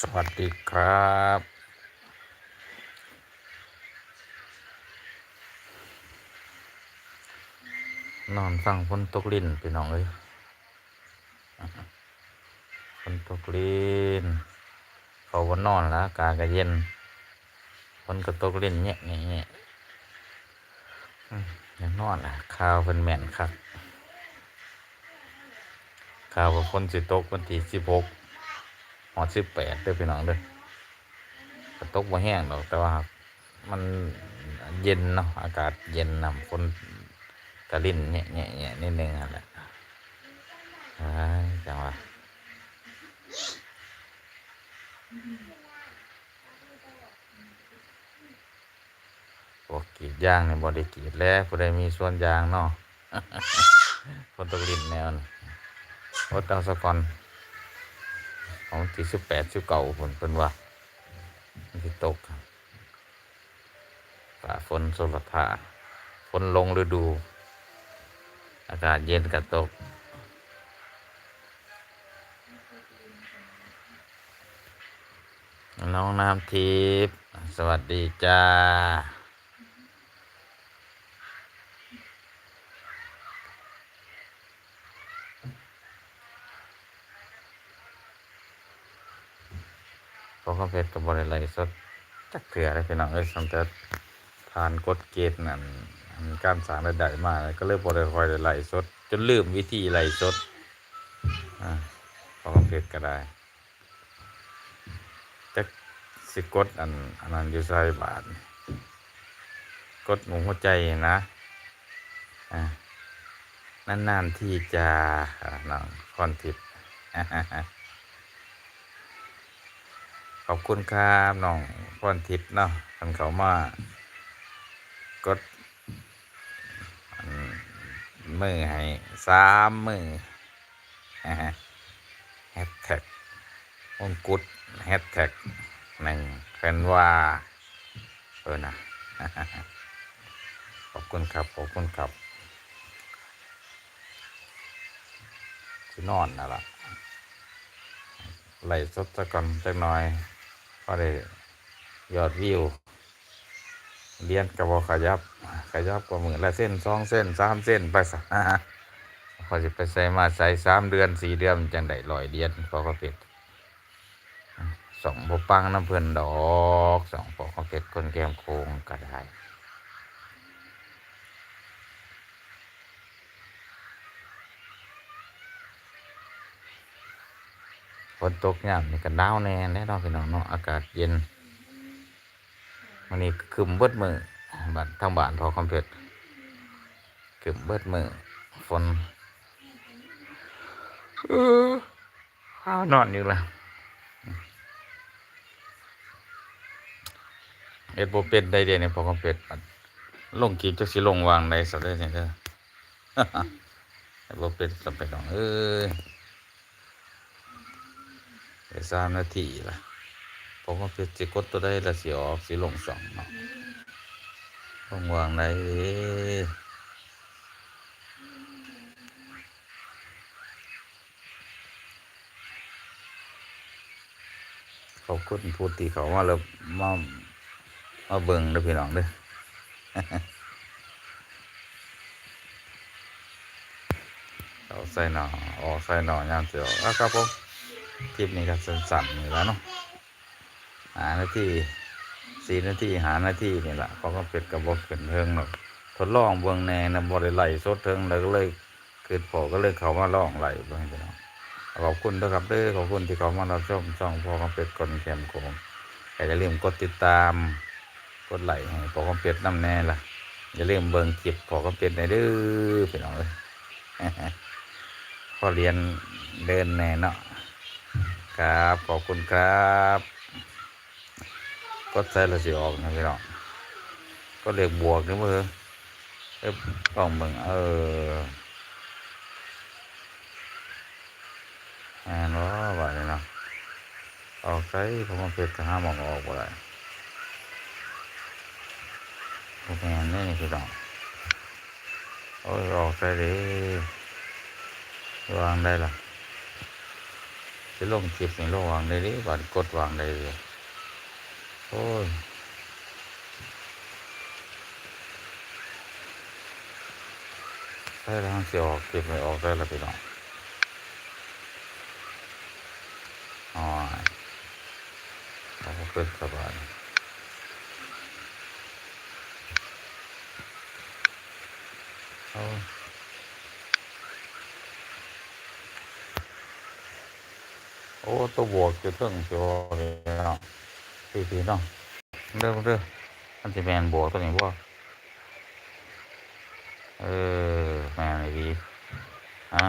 สวัสดีครับนอนฟังฝนตกลิ้นพี่น้องเอ้ยฝนตกลิ้นเขาวันนอนแล้วอากาศก็เย็นฝนก็ตกลิ้นแงะแงะแงะอืมอยากนอนอะข่าวเป็นแม่นครับข่าวว่าฝนสิตกวันที่สิบหก อดสิบแปดเด้อพี่น้องเด้อก็ตกบ่แห้งดอกแต่ว่ามันเย็นเนาะอากาศเย็นนำฝนกระลิ่นเนี่ยเนี่ยเนี่ยนิดนึงอะแหละจังหวะพวกกีดยางเนี่ยบริกีดแล้วผู้ใดมีส่วนยางเนาะฝนตกลิ่นแนวนี่อดเอาสะก่อน ของที่สิบแปดสิบเก้าฝนเป็นว่ามันที่ตกฝ่าฝนสลทาฝนลงฤดู อากาศเย็นกับตก น้องน้ำทิพย์สวัสดีจ้า พอเขาเพชรกับบริไลสดจักเถื่อได้พี่น้องเอ้ยสำเร็จผ่านกฎเกณฑ์นั่นอันการสร้างระดับมาก็เริ่มบริคอยได้ไล่สด จนลืมวิธีไลสดอ่าพอเขาเพชรก็ได้จักสิกดอันอันนั้นอยู่ใส่บาทกดหมุนหัวใจนะอ่านานๆที่จะน้องคอนทิพย์ ขอบคุณครับน้องพรทิพย์เนาะท่านเขามากดมือให้สามมือแฮชแท็กมงกุฎแฮชแท็กหนึ่งเป็นว่าเออนะขอบคุณครับ ขอบคุณครับที่นอนนะล่ะไหลสดสะก่อนจักหน่อย ก็ได้ยอดวิวเลียนกระบอกขยับ ขยับกว่าหมือละเส้นสองเส้นสามเส้นไปสักพอจะไปใส่มาใส่สามเดือนสี่เดือนจังได้ลอยเลียนพอเขาเป็ดสองบปังน้ำเพื่อนดอกสองพอเขาเป็ดคนแก้มโค้งก็ได้ ฝนตกยามนี่ก็หนาวแน่แน่นอนพี่น้องเนาะอากาศเย็นมันนี่คืมเบิดมือบ้านทางบ้านพอคอมเพลตคืมเบิดมือฝนเออข้าวนอนอยู่ละเอ็ดโบเป็ดได้เดียวนี่พอคอมเป็ดมันลงกีบจักสิลงวางได้สักได้เนี่ยเด้อเอ็ดโบเป็ดสับไปน้องเอ้ย ได้สามนาทีละพอคอมเป็ดสิกดตัวได้ละสิออกสิลงสองเนาะลงวางได้เขอบคุณผู้ที่เขามาแล้วมามาเบิ่งเด้อพี่น้องเด้อเอาใส่หน่อออกใส่หน่อยามเสียวอะครับผม คลิปนี้ก็สั้นๆนี่แหล้วเนาะหานาทีสี่นาทีหานาทีนี่แหละเขาก็เป็ดกระบอกเป็นเทิงหรอกทดลองเบิ่งแน่นะบริไหลสดเทิงแล้วก็เลยเกิดพอก็เลยเขามาลองไหลเบิ่งพี่น้องขอบคุณนะครับเด้อขอบคุณที่เขามารับชมช่องพอคอมเป็ดคนแคมโกงแต่อย่าลืมกดติดตาม กดไลค์ให้พอคอมเป็ดน้ำแน่ล่ะอย่าลืมเบิ่งคลิปพอคอมเป็ดในเด้อพี่น้องเลยพอเรียนเดินแน่เนาะ ครับ ขอบคุณครับกดใส่และสิออกนะพี่น้องก็เรียกบวกนี่มือเอ้ต้องเบิ่งเอออ่านว่าว่าเนาะออกใส่ผมมาเป็ดก็ห้ามออกออกบ่ได้ผมแม่นนี่พี่น้องโอ้ยออกใส่ดิวางได้ละ จะลงคลิปนี่ลงวางได้ดิบัดกดวางได้เลยโอ้ยใช่แล้วเสียออกคลิปไม่ออกได้แล้วพี่น้องอ๋อเขาก็ขึ้นสบายเอา โอ้ตัวบวกจะต้องจอเลยเนาะพี่พี่ๆเนาะเรื่องเรื่องมันจะแมนบวกตัวนี้บ่เออแมนเลยดีอะ